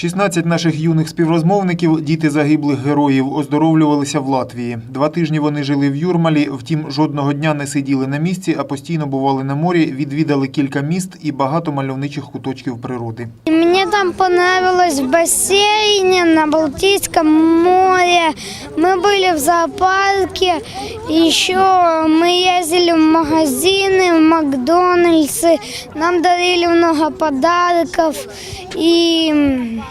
16 наших юних співрозмовників, діти загиблих героїв, оздоровлювалися в Латвії. Два тижні вони жили в Юрмалі, втім, жодного дня не сиділи на місці, а постійно бували на морі, відвідали кілька міст і багато мальовничих куточків природи. И Мне там понравилось в бассейне на Балтийском море. Мы были в зоопарке. Еще мы ездили в магазины, в Макдональдсы. Нам дарили много подарков. И м,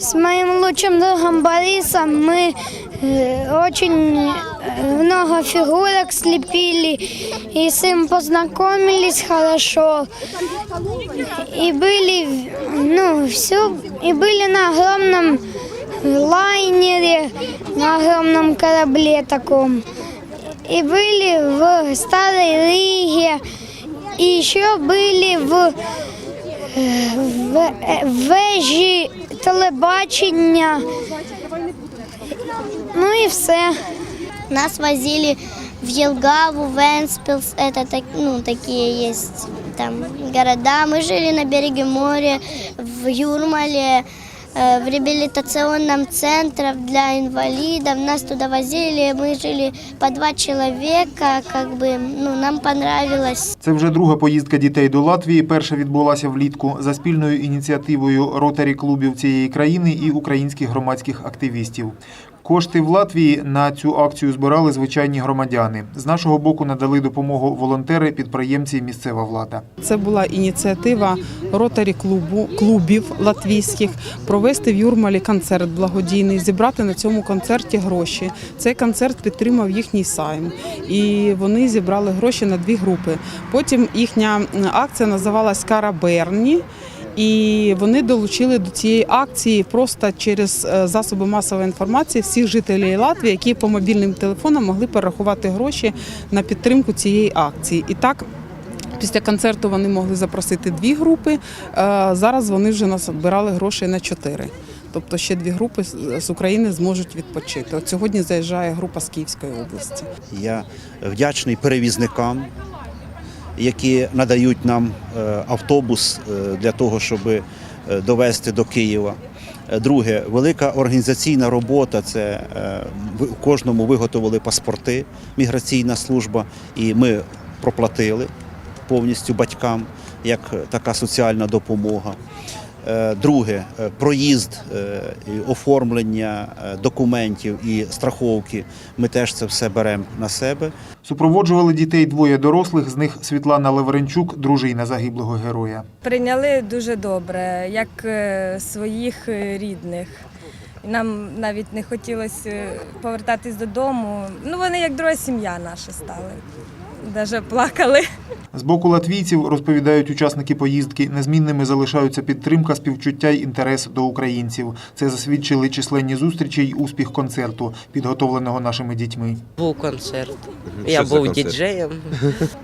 с моим лучшим другом Борисом мы э, очень э, много фигурок слепили. И с ним познакомились хорошо. И были, ну, все, и были на огромном лайнере, на огромном корабле таком. И были в Старой Риге, и еще были в, э, в, э, вежі телебачення. Ну і все. Нас возили в Елгаву, в Энспилс, это так, ну, такие есть там города. Мы жили на береге моря, в Юрмале, э, в реабилитационном центре для инвалидов. Нас туда возили, мы жили по два человека, как бы, ну, нам понравилось. Це вже друга поїздка дітей до Латвії. Перша відбулася влітку за спільною ініціативою ротарі клубів цієї країни і українських громадських активістів. Кошти в Латвії на цю акцію збирали звичайні громадяни. З нашого боку надали допомогу волонтери, підприємці і місцева влада. Це була ініціатива ротарі клубу клубів латвійських провести в Юрмалі концерт благодійний, зібрати на цьому концерті гроші. Цей концерт підтримав їхній сайм, і вони зібрали гроші на дві групи. Потім їхня акція називалась Кара Берні. І вони долучили до цієї акції просто через е, засоби масової інформації всіх жителів Латвії, які по мобільним телефонам могли перерахувати гроші на підтримку цієї акції. І так Після концерту вони могли запросити дві групи. е, Зараз вони вже назбирали грошей на чотири. Тобто ще дві групи з України зможуть відпочити. От сьогодні заїжджає група з Київської області. Я вдячний перевізникам, які надають нам е, автобус е, для того, щоб е, довести до Києва. Друге, велика організаційна робота. Це кожному виготовили паспорти, міграційна служба, і ми проплатили повністю батькам як така соціальна допомога. Е, Друге, е, проїзд, е, оформлення документів і страховки. Ми теж це все беремо на себе. Супроводжували дітей двоє дорослих, з них Світлана Лавренчук, дружина загиблого героя. Прийняли дуже добре, як своїх рідних. Нам навіть не хотілося повертатись додому. Ну, вони як друга сім'я наша стали. Даже плакали. З боку латвійців, розповідають учасники поїздки, незмінними залишаються підтримка, співчуття й інтерес до українців. Це засвідчили численні зустрічі й успіх концерту, підготовленого нашими дітьми. Був концерт. Я був концерт? діджеєм.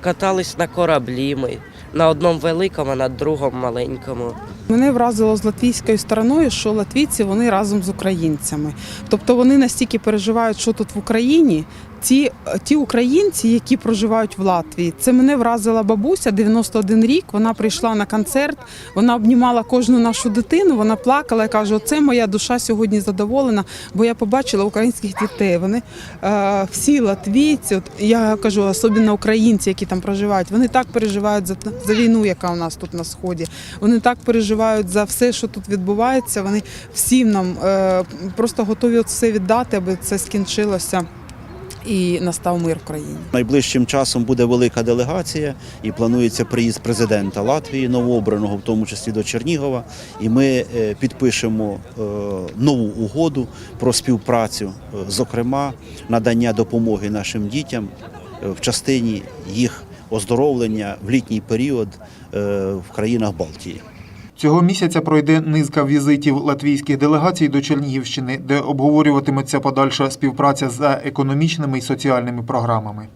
Катались на кораблі ми. На одному великому, на другому маленькому. Мене вразило з латвійською стороною, що латвійці вони разом з українцями. Тобто вони настільки переживають, що тут в Україні. Ті, ті українці, які проживають в Латвії, це мене вразила бабуся 91 рік. Вона прийшла на концерт, вона обнімала кожну нашу дитину. Вона плакала і каже: Оце моя душа сьогодні задоволена, бо я побачила українських дітей. Вони е, всі латвійці, от я кажу, особливо українці, які там проживають, вони так переживають за, за війну, яка у нас тут на сході. Вони так переживають за все, що тут відбувається. Вони всім нам е, просто готові от все віддати, аби це скінчилося і настав мир в країні. Найближчим часом буде велика делегація і планується приїзд президента Латвії, новообраного, в тому числі до Чернігова. І ми е, підпишемо е, нову угоду про співпрацю, е, зокрема надання допомоги нашим дітям в частині їх оздоровлення в літній період в країнах Балтії. Цього місяця пройде низка візитів латвійських делегацій до Чернігівщини, де обговорюватиметься подальша співпраця за економічними і соціальними програмами.